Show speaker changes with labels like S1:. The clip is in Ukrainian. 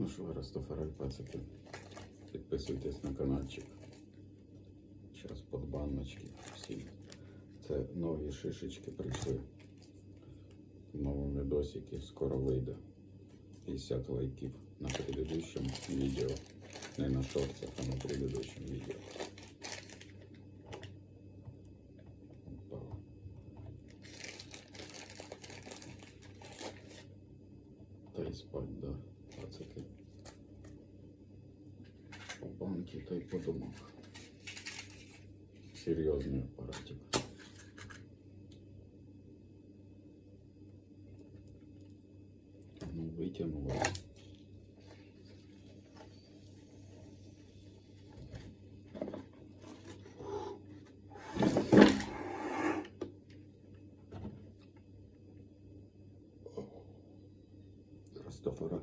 S1: Ну що, Растафарай пацики, підписуйтесь на каналчик. Зараз подбанночки всі. Це нові шишечки прийшли. Нові відосики скоро вийде. 50 лайків на предыдущем відео. Не на шорцах, а на предыдущем відео. Та й спать, да, Банки та й подумав. Серйозний апаратик. Ну, витягнули. Растафарай.